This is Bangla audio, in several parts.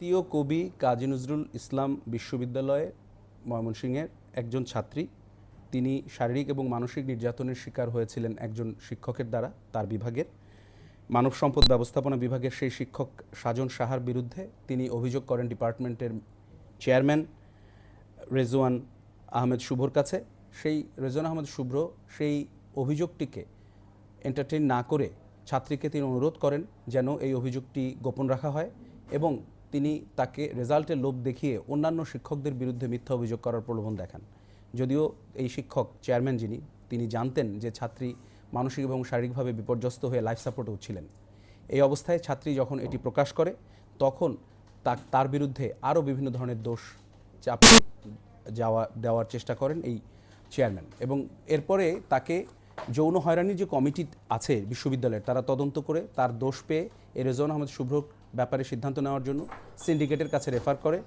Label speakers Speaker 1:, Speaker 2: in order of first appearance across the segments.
Speaker 1: জাতীয় কবি কাজী নজরুল ইসলাম বিশ্ববিদ্যালয়ে ময়মনসিংহের একজন ছাত্রী। তিনি শারীরিক এবং মানসিক নির্যাতনের শিকার হয়েছিলেন একজন শিক্ষকের দ্বারা, তার বিভাগের। মানব সম্পদ ব্যবস্থাপনা বিভাগের সেই শিক্ষক সাজন সাহার বিরুদ্ধে তিনি অভিযোগ করেন ডিপার্টমেন্টের চেয়ারম্যান রেজওয়ান আহমেদ শুভর কাছে। সেই রেজওয়ান আহমেদ শুভ্র সেই অভিযোগটিকে এন্টারটেইন না করে ছাত্রীকে তিনি অনুরোধ করেন যেন এই অভিযোগটি গোপন রাখা হয় এবং তিনি তাকে রেজাল্টের লোভ দেখিয়ে অন্যান্য শিক্ষকদের বিরুদ্ধে মিথ্যা অভিযোগ করার প্রলোভন দেখান। যদিও এই শিক্ষক, চেয়ারম্যান যিনি, তিনি জানতেন যে ছাত্রী মানসিক এবং শারীরিকভাবে বিপর্যস্ত হয়ে লাইফ সাপোর্টেও ছিলেন এই অবস্থায় ছাত্রী যখন এটি প্রকাশ করে, তখন তার বিরুদ্ধে আরও বিভিন্ন ধরনের দোষ চাপিয়ে যাওয়া, দেওয়ার চেষ্টা করেন এই চেয়ারম্যান। এবং এরপরে তাকে যৌন হয়রানির যে কমিটি আছে বিশ্ববিদ্যালয়ের, তারা তদন্ত করে তার দোষ পেয়ে এ রেজন আহমেদ শুভ্র ব্যাপারে সিদ্ধান্ত নেওয়ার জন্য সিন্ডিকেটের কাছে রেফার করে।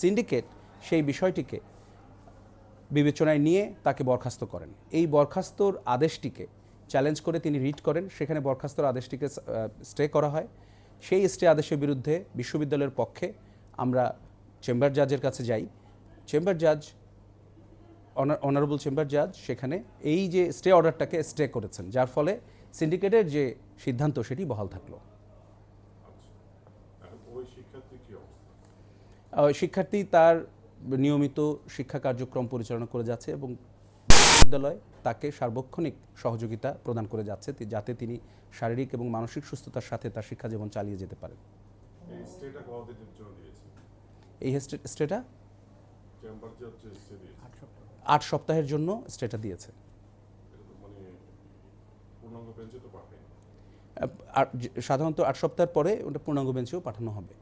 Speaker 1: সিন্ডিকেট সেই বিষয়টিকে বিবেচনায় নিয়ে তাকে বরখাস্ত করেন। এই বরখাস্তর আদেশটিকে চ্যালেঞ্জ করে তিনি রিট করেন। সেখানে বরখাস্তর আদেশটিকে স্টে করা হয়। সেই স্টে আদেশের বিরুদ্ধে বিশ্ববিদ্যালয়ের পক্ষে আমরা চেম্বার জাজের কাছে যাই। চেম্বার জাজ অনারেবল চেম্বার জাজ সেখানে এই যে স্টে অর্ডারটাকে স্টে করেছেন, যার ফলে সিন্ডিকেটের যে সিদ্ধান্ত সেটি বহাল থাকল।
Speaker 2: শিক্ষার্থী
Speaker 1: তার নিয়মিত শিক্ষা কার্যক্রম পরিচালনা করে যাচ্ছে এবং বিশ্ববিদ্যালয় তাকে সার্বক্ষণিক সহযোগিতা প্রদান করে যাচ্ছে যাতে তিনি শারীরিক এবং মানসিক সুস্থতার সাথে তার শিক্ষা জীবন চালিয়ে যেতে পারেন।
Speaker 2: এই স্টেটা
Speaker 1: আট সপ্তাহের জন্য স্টেটা দিয়েছে।
Speaker 2: মানে পূর্ণাঙ্গ বেঞ্চে তো পাঠায়নি।
Speaker 1: আহ, আর যে- সাধারণত আট সপ্তাহের পরে ওটা পূর্ণাঙ্গ বেঞ্চেও পাঠানো হবে।